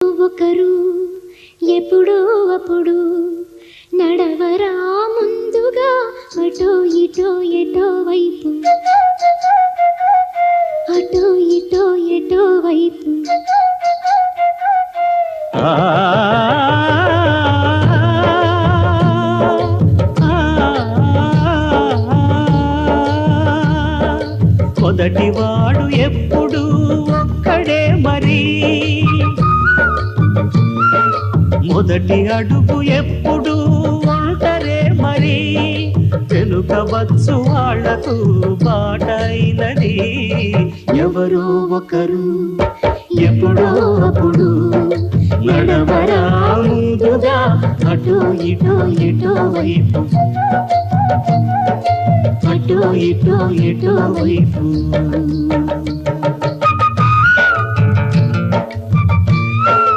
ఒకరు ఎప్పుడో అప్పుడు నడవరా ముందుగా అటో ఇటో ఎటో వైపు. అటో ఇటో ఎటో వైపు. ఆ మొదటివాడు ఎప్పుడు ఒక్కడే మరి. మొదటి అడుగు ఎప్పుడు ఒంటరే మరి. వెనుక వాళ్ళకు బాటైనది ఎవరో ఒకరు ఎప్పుడో అప్పుడు నడవరా ముందుగా. అటో ఇటు ఎటో వైపు. అటు ఇటు ఇటు వైపు.